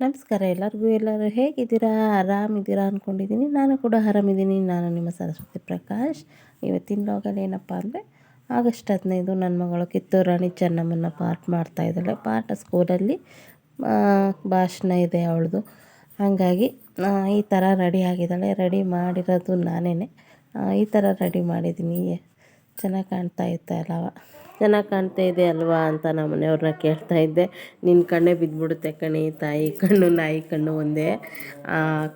ನಮಸ್ಕಾರ ಎಲ್ಲರಿಗೂ, ಎಲ್ಲರೂ ಹೇಗಿದ್ದೀರಾ? ಆರಾಮಿದ್ದೀರಾ ಅಂದ್ಕೊಂಡಿದ್ದೀನಿ ನಾನು ಕೂಡ ಆರಾಮಿದ್ದೀನಿ. ನಾನು ನಿಮ್ಮ ಸರಸ್ವತಿ ಪ್ರಕಾಶ್. ಇವತ್ತಿನ ಲಾಗಲ್ಲಿ ಏನಪ್ಪ ಅಂದರೆ, ಆಗಸ್ಟ್ ಹದಿನೈದು ನನ್ನ ಮಗಳು ಕಿತ್ತೂರು ರಾಣಿ ಚೆನ್ನಮ್ಮನ ಪಾಠ ಮಾಡ್ತಾ ಇದ್ದಾಳೆ. ಪಾಠ ಸ್ಕೂಲಲ್ಲಿ ಭಾಷಣ ಇದೆ ಅವಳದು. ಹಾಗಾಗಿ ಈ ಥರ ರೆಡಿ ಆಗಿದ್ದಾಳೆ. ರೆಡಿ ಮಾಡಿರೋದು ನಾನೇ ಈ ಥರ ರೆಡಿ ಮಾಡಿದ್ದೀನಿ. ಚೆನ್ನಾಗಿ ಕಾಣ್ತಾ ಇತ್ತಲ್ಲವ ಚೆನ್ನಾಗಿ ಕಾಣ್ತಾ ಇದೆ ಅಲ್ವಾ ಅಂತ ನಮ್ಮ ಮನೆಯವ್ರನ್ನ ಕೇಳ್ತಾ ಇದ್ದೆ. ನಿನ್ನ ಕಣ್ಣೇ ಬಿದ್ದುಬಿಡುತ್ತೆ ಕಣಿ ತಾಯಿ ಕಣ್ಣು, ನಾಯಿ ಕಣ್ಣು ಒಂದೇ.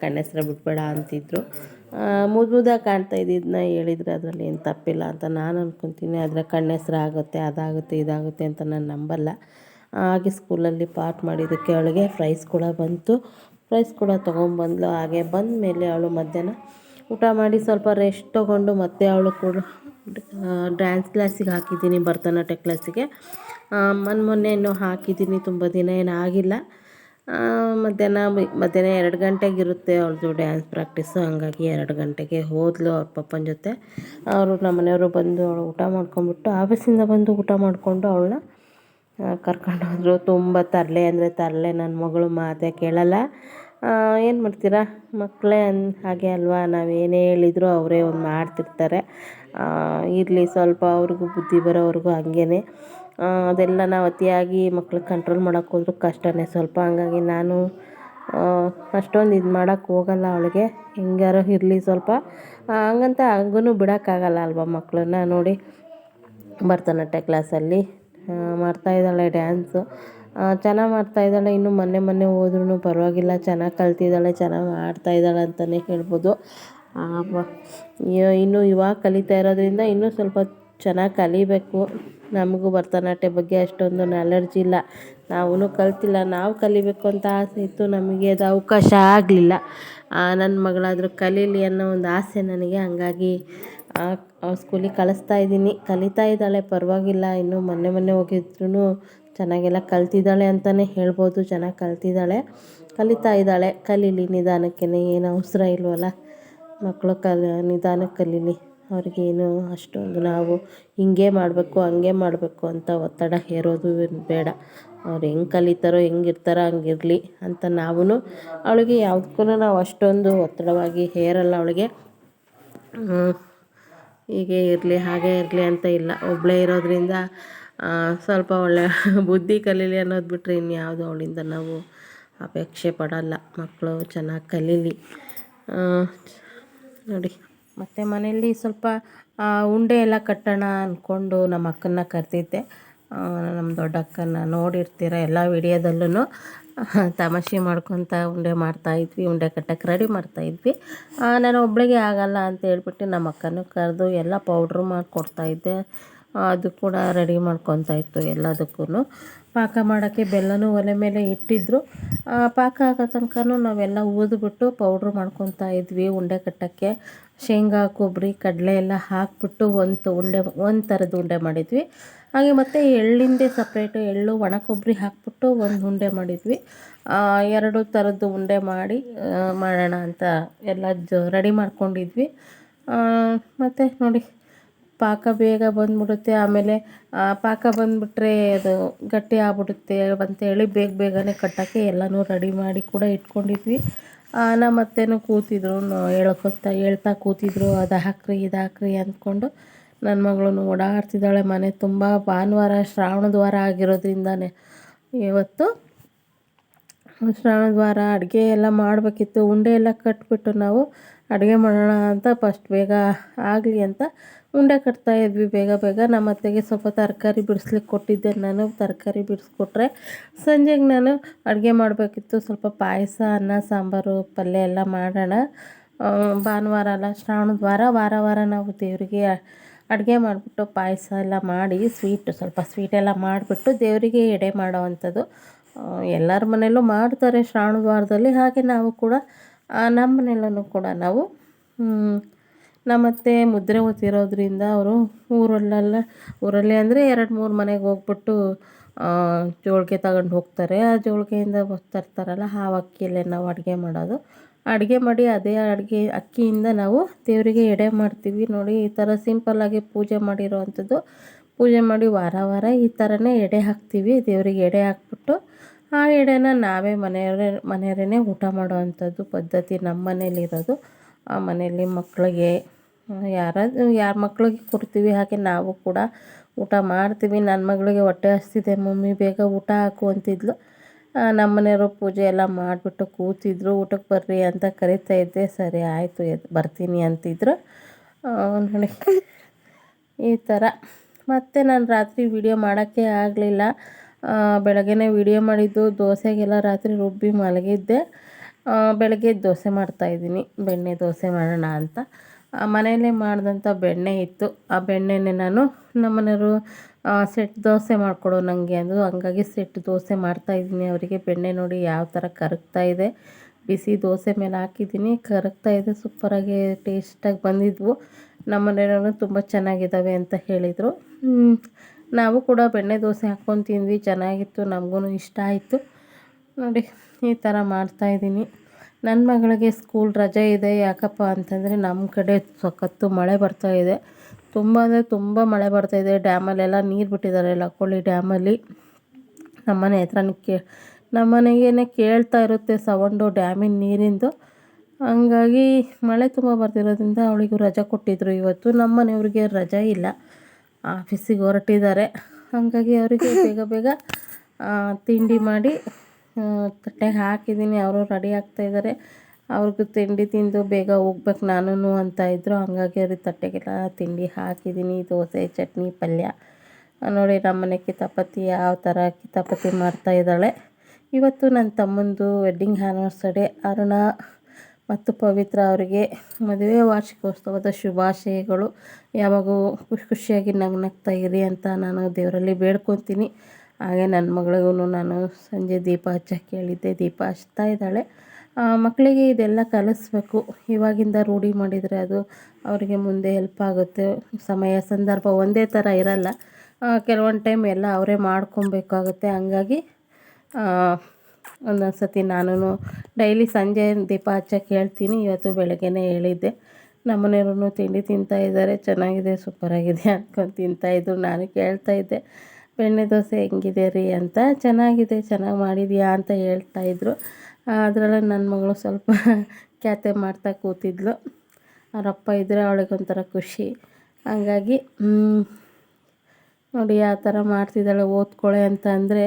ಕಣ್ಣೆಸ್ರ ಬಿಡ್ಬೇಡ ಅಂತಿದ್ರು. ಮುದ್ದು ಮುದ್ದಾಗಿ ಕಾಣ್ತಾ ಇದ್ದಿದ್ದನ್ನ ಹೇಳಿದರೆ ಅದರಲ್ಲಿ ಏನು ತಪ್ಪಿಲ್ಲ ಅಂತ ನಾನು ಅಂದ್ಕೊತೀನಿ ಆದರೆ ಕಣ್ಣೆಸ್ರ ಆಗುತ್ತೆ, ಅದಾಗುತ್ತೆ, ಇದಾಗುತ್ತೆ ಅಂತ ನಾನು ನಂಬಲ್ಲ. ಹಾಗೆ ಸ್ಕೂಲಲ್ಲಿ ಪಾಠ ಮಾಡಿದ್ದಕ್ಕೆ ಅವಳಿಗೆ ಪ್ರೈಸ್ ಕೂಡ ಬಂತು. ಪ್ರೈಸ್ ಕೂಡ ತೊಗೊಂಬಂದ್ಲು ಹಾಗೆ ಬಂದ ಮೇಲೆ ಅವಳು ಮಧ್ಯಾಹ್ನ ಊಟ ಮಾಡಿ ಸ್ವಲ್ಪ ರೆಸ್ಟ್ ತೊಗೊಂಡು ಮತ್ತೆ ಅವಳು ಕೂಡ ಡ್ಯಾನ್ಸ್ ಕ್ಲಾಸಿಗೆ ಹಾಕಿದ್ದೀನಿ, ಭರತನಾಟ್ಯ ಕ್ಲಾಸಿಗೆ ಮೊನ್ನೆ ಮೊನ್ನೆ ಇನ್ನೂ ಹಾಕಿದ್ದೀನಿ, ತುಂಬ ದಿನ ಏನೂ ಆಗಿಲ್ಲ ಮಧ್ಯಾಹ್ನ ಮಧ್ಯಾಹ್ನ ಎರಡು ಗಂಟೆಗೆ ಇರುತ್ತೆ ಅವ್ರದ್ದು ಡ್ಯಾನ್ಸ್ ಪ್ರಾಕ್ಟೀಸು ಹಂಗಾಗಿ ಎರಡು ಗಂಟೆಗೆ ಹೋದ್ಲು ಅವ್ರ ಪಪ್ಪನ ಜೊತೆ. ಅವರು ನಮ್ಮ ಮನೆಯವರು ಬಂದು ಅವಳು ಊಟ ಮಾಡ್ಕೊಂಬಿಟ್ಟು ಆಫೀಸಿಂದ ಬಂದು ಊಟ ಮಾಡಿಕೊಂಡು ಅವಳನ್ನ ಕರ್ಕೊಂಡು ಹೋದರು. ತುಂಬ ತರಲೆ ಅಂದರೆ ತರಲೆ ನನ್ನ ಮಗಳು ಮಾತೇ ಕೇಳಲ್ಲ. ಏನು ಮಾಡ್ತೀರಾ? ಮಕ್ಕಳೇ ಅನ್ ಹಾಗೆ ಅಲ್ವಾ? ನಾವು ಏನೇ ಹೇಳಿದ್ರು ಅವರೇ ಒಂದು ಮಾಡ್ತಿರ್ತಾರೆ. ಇರಲಿ ಸ್ವಲ್ಪ ಅವ್ರಿಗೂ ಬುದ್ಧಿ ಬರೋವರೆಗೂ ಹಂಗೇ ಅದೆಲ್ಲ ನಾವು ಅತಿಯಾಗಿ ಮಕ್ಳಿಗೆ ಕಂಟ್ರೋಲ್ ಮಾಡೋಕ್ಕೆ ಹೋದ್ರೂ ಕಷ್ಟನೇ. ಸ್ವಲ್ಪ ಹಂಗಾಗಿ ನಾನು ಅಷ್ಟೊಂದು ಇದು ಮಾಡೋಕ್ಕೆ ಹೋಗಲ್ಲ ಅವಳಿಗೆ. ಹೆಂಗಾರು ಇರಲಿ ಸ್ವಲ್ಪ. ಹಂಗಂತ ಹಂಗೂ ಬಿಡೋಕ್ಕಾಗಲ್ಲ ಅಲ್ವಾ ಮಕ್ಕಳನ್ನ ನೋಡಿ. ಭರತನಾಟ್ಯ ಕ್ಲಾಸಲ್ಲಿ ಮಾಡ್ತಾಯಿದ್ದಾಳೆ ಡ್ಯಾನ್ಸು ಚೆನ್ನಾಗಿ ಮಾಡ್ತಾಯಿದ್ದಾಳೆ ಇನ್ನು ಮೊನ್ನೆ ಮೊನ್ನೆ ಹೋದ್ರೂ ಪರವಾಗಿಲ್ಲ. ಚೆನ್ನಾಗಿ ಕಲ್ತಿದ್ದಾಳೆ, ಚೆನ್ನಾಗಿ ಮಾಡ್ತಾಯಿದ್ದಾಳೆ ಅಂತಲೇ ಹೇಳ್ಬೋದು. ಇನ್ನು ಇವಾಗ ಕಲಿತಾ ಇರೋದ್ರಿಂದ ಇನ್ನೂ ಸ್ವಲ್ಪ ಚೆನ್ನಾಗಿ ಕಲಿಬೇಕು. ನಮಗೂ ಭರತನಾಟ್ಯ ಬಗ್ಗೆ ಅಷ್ಟೊಂದು ನಾಲೆಡ್ಜ್ ಇಲ್ಲ. ನಾವೂ ಕಲ್ತಿಲ್ಲ. ನಾವು ಕಲಿಬೇಕು ಅಂತ ಆಸೆ ಇತ್ತು. ನಮಗೆ ಅದು ಅವಕಾಶ ಆಗಲಿಲ್ಲ. ನನ್ನ ಮಗಳಾದರೂ ಕಲೀಲಿ ಅನ್ನೋ ಒಂದು ಆಸೆ ನನಗೆ. ಹಂಗಾಗಿ ಸ್ಕೂಲಿಗೆ ಕಳಿಸ್ತಾ ಇದ್ದೀನಿ. ಕಲಿತಾ ಇದ್ದಾಳೆ, ಪರವಾಗಿಲ್ಲ. ಇನ್ನು ಮೊನ್ನೆ ಮೊನ್ನೆ ಹೋಗಿದ್ರೂ ಚೆನ್ನಾಗೆಲ್ಲ ಕಲ್ತಿದ್ದಾಳೆ ಅಂತಲೇ ಹೇಳ್ಬೋದು. ಚೆನ್ನಾಗಿ ಕಲ್ತಿದ್ದಾಳೆ. ಕಲಿತಾ ಇದ್ದಾಳೆ. ಕಲೀಲಿ ನಿಧಾನಕ್ಕೇ ಏನು ಅವಸರ ಇಲ್ವಲ್ಲ. ಮಕ್ಕಳು ಕಲಿ, ನಿಧಾನಕ್ಕೆ ಕಲೀಲಿ. ಅವ್ರಿಗೇನು ಅಷ್ಟೊಂದು ನಾವು ಹಿಂಗೆ ಮಾಡಬೇಕು, ಹಂಗೆ ಮಾಡಬೇಕು ಅಂತ ಒತ್ತಡ ಹೇರೋದು ಬೇಡ. ಅವ್ರು ಹೆಂಗೆ ಕಲಿತಾರೋ ಹೆಂಗಿರ್ತಾರೋ ಹಂಗಿರಲಿ ಅಂತ ನಾವೂ ಅವಳಿಗೆ ಯಾವುದಕ್ಕೂ ನಾವು ಅಷ್ಟೊಂದು ಒತ್ತಡವಾಗಿ ಹೇರಲ್ಲ ಅವಳಿಗೆ. ಹೀಗೆ ಇರಲಿ, ಹಾಗೆ ಇರಲಿ ಅಂತ ಇಲ್ಲ. ಒಬ್ಬಳೇ ಇರೋದರಿಂದ ಸ್ವಲ್ಪ ಒಳ್ಳೆ ಬುದ್ಧಿ ಕಲೀಲಿ ಅನ್ನೋದು ಬಿಟ್ಟರೆ ಇನ್ಯಾವುದು ಅವಳಿಂದ ನಾವು ಅಪೇಕ್ಷೆ ಪಡೋಲ್ಲ. ಮಕ್ಕಳು ಚೆನ್ನಾಗಿ ಕಲೀಲಿ. ನೋಡಿ. ಮತ್ತು ಮನೆಯಲ್ಲಿ ಸ್ವಲ್ಪ ಉಂಡೆ ಎಲ್ಲ ಕಟ್ಟೋಣ ಅಂದ್ಕೊಂಡು ನಮ್ಮ ಅಕ್ಕನ ಕರೆದಿದ್ದೆ. ನಮ್ಮ ದೊಡ್ಡಕ್ಕನ ನೋಡಿರ್ತೀರ ಎಲ್ಲ ವಿಡಿಯೋದಲ್ಲೂ ತಮಾಷೆ ಮಾಡ್ಕೊತ ಉಂಡೆ ಮಾಡ್ತಾಯಿದ್ವಿ ಉಂಡೆ ಕಟ್ಟಕ್ಕೆ ರೆಡಿ ಮಾಡ್ತಾಯಿದ್ವಿ ನಾನು ಒಬ್ಬಳಿಗೆ ಆಗಲ್ಲ ಅಂತ ಹೇಳ್ಬಿಟ್ಟು ನಮ್ಮ ಅಕ್ಕನೂ ಕರೆದು ಎಲ್ಲ ಪೌಡ್ರು ಮಾಡಿಕೊಡ್ತಾಯಿದ್ದೆ ಅದು ಕೂಡ ರೆಡಿ ಮಾಡ್ಕೊತಾ ಇತ್ತು ಎಲ್ಲದಕ್ಕೂ ಪಾಕ ಮಾಡೋಕ್ಕೆ ಬೆಲ್ಲನೂ ಒಲೆ ಮೇಲೆ ಇಟ್ಟಿದ್ದರು ಪಾಕ ಆಗೋ ತನಕನೂ ನಾವೆಲ್ಲ ಊದ್ಬಿಟ್ಟು ಪೌಡ್ರ್ ಮಾಡ್ಕೊತಾ ಇದ್ವಿ ಉಂಡೆ ಕಟ್ಟೋಕ್ಕೆ. ಶೇಂಗಾ ಕೊಬ್ಬರಿ ಕಡಲೆ ಎಲ್ಲ ಹಾಕಿಬಿಟ್ಟು ಒಂದು ಉಂಡೆ ಒಂದು ಥರದ ಉಂಡೆ ಮಾಡಿದ್ವಿ. ಹಾಗೆ ಮತ್ತು ಎಳ್ಳಿಂದೆ ಸಪ್ರೇಟು ಎಳ್ಳು, ಒಣ ಕೊಬ್ಬರಿ ಹಾಕ್ಬಿಟ್ಟು ಒಂದು ಉಂಡೆ ಮಾಡಿದ್ವಿ. ಎರಡು ಥರದ್ದು ಉಂಡೆ ಮಾಡಿ ಮಾಡೋಣ ಅಂತ ಎಲ್ಲ ಜ ರೆಡಿ ಮಾಡ್ಕೊಂಡಿದ್ವಿ. ಮತ್ತು ನೋಡಿ. ಪಾಕ ಬೇಗ ಬಂದ್ಬಿಡುತ್ತೆ. ಆಮೇಲೆ ಪಾಕ ಬಂದುಬಿಟ್ರೆ ಅದು ಗಟ್ಟಿ ಆಗ್ಬಿಡುತ್ತೆ ಅಂತೇಳಿ ಬೇಗ ಬೇಗನೆ ಕಟ್ಟೋಕ್ಕೆ ಎಲ್ಲನೂ ರೆಡಿ ಮಾಡಿ ಕೂಡ ಇಟ್ಕೊಂಡಿದ್ವಿ. ನಮ್ಮ ಅತ್ತೆನೂ ಕೂತಿದ್ರು ಹೇಳ್ಕೊತ ಹೇಳ್ತಾ ಕೂತಿದ್ರು, ಅದು ಹಾಕ್ರಿ, ಇದು ಹಾಕ್ರಿ ಅಂದ್ಕೊಂಡು ನನ್ನ ಮಗಳು ಓಡಾಡ್ತಿದ್ದಾಳೆ ಮನೆ ತುಂಬ. ಭಾನುವಾರ ಶ್ರಾವಣದ ವಾರ ಆಗಿರೋದ್ರಿಂದನೇ ಇವತ್ತು. ಶ್ರಾವಣದ ವಾರ ಅಡುಗೆ ಎಲ್ಲ ಮಾಡಬೇಕಿತ್ತು, ಉಂಡೆ ಎಲ್ಲ ಕಟ್ಬಿಟ್ಟು ನಾವು ಅಡುಗೆ ಮಾಡೋಣ ಅಂತ ಫಸ್ಟ್ ಬೇಗ ಆಗಲಿ ಅಂತ ಉಂಡೆ ಕಟ್ತಾ ಇದ್ವಿ. ಬೇಗ ಬೇಗ ನಮ್ಮ ಅತ್ತೆಗೆ ಸ್ವಲ್ಪ ತರಕಾರಿ ಬಿಡಿಸ್ಲಿಕ್ಕೆ ಕೊಟ್ಟಿದ್ದೆ. ನಾನು ತರಕಾರಿ ಬಿಡಿಸ್ಕೊಟ್ರೆ ಸಂಜೆಗೆ ನಾನು ಅಡುಗೆ ಮಾಡಬೇಕಿತ್ತು. ಸ್ವಲ್ಪ ಪಾಯಸ, ಅನ್ನ, ಸಾಂಬಾರು, ಪಲ್ಯ ಎಲ್ಲ ಮಾಡೋಣ. ಭಾನುವಾರ ಅಲ್ಲ ಶ್ರಾವಣದ ವಾರ. ವಾರ ವಾರ ನಾವು ದೇವರಿಗೆ ಅಡುಗೆ ಮಾಡಿಬಿಟ್ಟು ಪಾಯಸ ಎಲ್ಲ ಮಾಡಿ ಸ್ವೀಟು ಸ್ವಲ್ಪ ಸ್ವೀಟೆಲ್ಲ ಮಾಡಿಬಿಟ್ಟು ದೇವರಿಗೆ ಎಡೆ ಮಾಡೋವಂಥದ್ದು ಎಲ್ಲರ ಮನೆಯಲ್ಲೂ ಮಾಡ್ತಾರೆ ಶ್ರಾವಣದ ವಾರದಲ್ಲಿ. ಹಾಗೆ ನಾವು ಕೂಡ ನಮ್ಮ ಮನೆಯಲ್ಲೂ ಕೂಡ ನಾವು ನಮ್ಮತ್ತೆ ಮುದ್ರೆ ಓದ್ತಿರೋದ್ರಿಂದ ಅವರು ಊರಲ್ಲೆಲ್ಲ, ಊರಲ್ಲಿ ಅಂದರೆ ಎರಡು ಮೂರು ಮನೆಗೆ ಹೋಗ್ಬಿಟ್ಟು ಜೋಳಿಗೆ ತಗೊಂಡು ಹೋಗ್ತಾರೆ. ಆ ಜೋಳಿಗೆಯಿಂದ ತರ್ತಾರಲ್ಲ, ಆ ಅಕ್ಕಿಯಲ್ಲೇ ನಾವು ಅಡುಗೆ ಮಾಡೋದು. ಅಡುಗೆ ಮಾಡಿ ಅದೇ ಅಡುಗೆ, ಅಕ್ಕಿಯಿಂದ ನಾವು ದೇವರಿಗೆ ಎಡೆ ಮಾಡ್ತೀವಿ ನೋಡಿ. ಈ ಥರ ಸಿಂಪಲ್ಲಾಗಿ ಪೂಜೆ ಮಾಡಿರೋ ಅಂಥದ್ದು ಪೂಜೆ ಮಾಡಿ ವಾರ ವಾರ ಈ ಥರನೇ ಎಡೆ ಹಾಕ್ತೀವಿ. ದೇವರಿಗೆ ಎಡೆ ಹಾಕ್ಬಿಟ್ಟು ಆ ಎಡೆನ ನಾವೇ ಮನೆಯವರೇ ಮನೆಯವರೇ ಊಟ ಮಾಡೋವಂಥದ್ದು ಪದ್ಧತಿ ನಮ್ಮ ಮನೇಲಿರೋದು ಆ ಮನೆಯಲ್ಲಿ ಮಕ್ಕಳಿಗೆ ಯಾರಾದರೂ ಯಾರ ಮಕ್ಕಳಿಗೆ ಕೊಡ್ತೀವಿ, ಹಾಗೆ ನಾವು ಕೂಡ ಊಟ ಮಾಡ್ತೀವಿ. ನನ್ನ ಮಗಳಿಗೆ ಹೊಟ್ಟೆ ಹಸ್ತಿದೆ, ಮಮ್ಮಿ ಬೇಗ ಊಟ ಹಾಕು ಅಂತಿದ್ಲು. ನಮ್ಮ ಮನೆಯವರು ಪೂಜೆ ಎಲ್ಲ ಮಾಡಿಬಿಟ್ಟು ಕೂತಿದ್ರು. ಊಟಕ್ಕೆ ಬರ್ರಿ ಅಂತ ಕರಿತಾ ಇದ್ದೆ. ಸರಿ ಆಯಿತು ಬರ್ತೀನಿ ಅಂತಿದ್ರು. ನೋಡಿ. ಈ ಥರ ಮತ್ತು ನಾನು ರಾತ್ರಿ ವೀಡಿಯೋ ಮಾಡೋಕ್ಕೆ ಆಗಲಿಲ್ಲ. ಬೆಳಗ್ಗೆನೇ ವೀಡಿಯೋ ಮಾಡಿದ್ದು, ದೋಸೆಗೆಲ್ಲ ರಾತ್ರಿ ರುಬ್ಬಿ ಮಲಗಿದ್ದೆ. ಬೆಳಗ್ಗೆ ದೋಸೆ ಮಾಡ್ತಾಯಿದ್ದೀನಿ ಬೆಣ್ಣೆ ದೋಸೆ ಮಾಡೋಣ ಅಂತ. ಮನೆಯಲ್ಲೇ ಮಾಡಿದಂಥ ಬೆಣ್ಣೆ ಇತ್ತು. ಆ ಬೆಣ್ಣೆನೇ ನಾನು ನಮ್ಮನೆಯವರು ಸೆಟ್ ದೋಸೆ ಮಾಡಿಕೊಡು ನನಗೆ ಅಂದರು. ಹಂಗಾಗಿ ಸೆಟ್ ದೋಸೆ ಮಾಡ್ತಾಯಿದ್ದೀನಿ ಅವರಿಗೆ ಬೆಣ್ಣೆ ನೋಡಿ ಯಾವ ಥರ ಕರಗ್ತಾ ಇದೆ. ಬಿಸಿ ದೋಸೆ ಮೇಲೆ ಹಾಕಿದ್ದೀನಿ. ಕರಗ್ತಾ ಇದೆ. ಸೂಪರಾಗಿ ಟೇಸ್ಟಾಗಿ ಬಂದಿದ್ವು. ನಮ್ಮನೆಯವರು ತುಂಬ ಚೆನ್ನಾಗಿದ್ದಾವೆ ಅಂತ ಹೇಳಿದರು. ನಾವು ಕೂಡ ಬೆಣ್ಣೆ ದೋಸೆ ಹಾಕ್ಕೊಂಡು ತಿಂದ್ವಿ, ಚೆನ್ನಾಗಿತ್ತು ನಮಗೂ ಇಷ್ಟ ಆಯಿತು. ನೋಡಿ, ಈ ಥರ ಮಾಡ್ತಾಯಿದ್ದೀನಿ ನನ್ನ ಮಗಳಿಗೆ ಸ್ಕೂಲ್ ರಜೆ ಇದೆ, ಯಾಕಪ್ಪ ಅಂತಂದರೆ ನಮ್ಮ ಕಡೆ ಸಖತ್ತು ಮಳೆ ಬರ್ತಾಯಿದೆ ತುಂಬ ಅಂದರೆ ತುಂಬ ಮಳೆ ಬರ್ತಾಯಿದೆ ಡ್ಯಾಮಲ್ಲೆಲ್ಲ ನೀರು ಬಿಟ್ಟಿದ್ದಾರೆ ಲಕ್ಕೊಳ್ಳಿ ಡ್ಯಾಮಲ್ಲಿ ನಮ್ಮನೆ ಹತ್ರ ಕೇ ನಮ್ಮನೆಗೇ ಕೇಳ್ತಾ ಇರುತ್ತೆ ಸೌಂಡು ಡ್ಯಾಮಿನ ನೀರಿಂದು. ಹಂಗಾಗಿ ಮಳೆ ತುಂಬ ಬರ್ತಿರೋದ್ರಿಂದ ಅವಳಿಗೂ ರಜೆ ಕೊಟ್ಟಿದ್ದರು ಇವತ್ತು. ನಮ್ಮ ಮನೆಯವ್ರಿಗೆ ರಜೆ ಇಲ್ಲ. ಆಫೀಸಿಗೆ ಹೊರಟಿದ್ದಾರೆ. ಹಾಗಾಗಿ ಅವರಿಗೆ ಬೇಗ ಬೇಗ ತಿಂಡಿ ಮಾಡಿ ತಟ್ಟೆಗೆ ಹಾಕಿದ್ದೀನಿ. ಅವರು ರೆಡಿ ಆಗ್ತಾಯಿದ್ದಾರೆ ಅವ್ರಿಗೂ ತಿಂಡಿ ತಿಂದು ಬೇಗ ಹೋಗ್ಬೇಕು ನಾನು ಅಂತ ಇದ್ದರು ಹಂಗಾಗಿ ಅವ್ರಿಗೆ ತಟ್ಟೆಗೆಲ್ಲ ತಿಂಡಿ ಹಾಕಿದ್ದೀನಿ. ದೋಸೆ, ಚಟ್ನಿ, ಪಲ್ಯ. ನೋಡಿ ನಮ್ಮನೆ ಕಿತಾಪತಿ ಯಾವ ಥರ ಕಿತಾಪತಿ ಮಾಡ್ತಾಯಿದ್ದಾಳೆ ಇವತ್ತು ನನ್ನ ತಮ್ಮಂದು ವೆಡ್ಡಿಂಗ್ ಆ್ಯನಿವರ್ಸರಿ ಅರುಣ ಮತ್ತು ಪವಿತ್ರ ಅವರಿಗೆ ಮದುವೆ ವಾರ್ಷಿಕೋತ್ಸವದ ಶುಭಾಶಯಗಳು. ಯಾವಾಗೂ ಖುಷಿ ಖುಷಿಯಾಗಿ ನಗ್ನಗ್ತಾ ಇರಿ ಅಂತ ನಾನು ದೇವರಲ್ಲಿ ಬೇಡ್ಕೊತೀನಿ. ಹಾಗೆ ನನ್ನ ಮಗಳಿಗೂ ನಾನು ಸಂಜೆ ದೀಪ ಹಚ್ಚಕ್ಕೆ ಕೇಳಿದ್ದೆ ದೀಪ ಹಚ್ತಾ ಇದ್ದಾಳೆ. ಮಕ್ಕಳಿಗೆ ಇದೆಲ್ಲ ಕಲಿಸ್ಬೇಕು. ಇವಾಗಿಂದ ರೂಢಿ ಮಾಡಿದರೆ ಅದು ಅವರಿಗೆ ಮುಂದೆ ಹೆಲ್ಪ್ ಆಗುತ್ತೆ. ಸಮಯ, ಸಂದರ್ಭ ಒಂದೇ ಥರ ಇರಲ್ಲ. ಕೆಲವೊಂದು ಟೈಮ್ ಎಲ್ಲ ಅವರೇ ಮಾಡ್ಕೊಬೇಕಾಗುತ್ತೆ. ಹಂಗಾಗಿ ಒಂದೊಂದು ಸತಿ ನಾನು ಡೈಲಿ ಸಂಜೆ ದೀಪ ಹಚ್ಚಕ್ಕೆ ಹೇಳ್ತೀನಿ. ಇವತ್ತು ಬೆಳಗ್ಗೆನೇ ಹೇಳಿದ್ದೆ. ನಮ್ಮನೆಯವ್ರೂ ತಿಂಡಿ ತಿಂತಾಯಿದ್ದಾರೆ ಚೆನ್ನಾಗಿದೆ, ಸೂಪರಾಗಿದೆ ಅಂದ್ಕೊಂಡು ತಿಂತಾಯಿದ್ರು ನಾನು ಕೇಳ್ತಾಯಿದ್ದೆ ಬೆಣ್ಣೆ ದೋಸೆ ಹೆಂಗಿದೆ ರೀ ಅಂತ? ಚೆನ್ನಾಗಿದೆ, ಚೆನ್ನಾಗಿ ಮಾಡಿದ್ಯಾ? ಅಂತ ಹೇಳ್ತಾಯಿದ್ರು ಅದರಲ್ಲೇ ನನ್ನ ಮಗಳು ಸ್ವಲ್ಪ ಕ್ಯಾತೆ ಮಾಡ್ತಾ ಕೂತಿದ್ಲು. ಅವರಪ್ಪ ಇದ್ದರೆ ಅವಳಿಗೊಂಥರ ಖುಷಿ. ಹಾಗಾಗಿ ನೋಡಿ ಯಾವ ಥರ ಮಾಡ್ತಿದ್ದಾಳೆ, ಓದ್ಕೊಳೆ ಅಂತ ಅಂದರೆ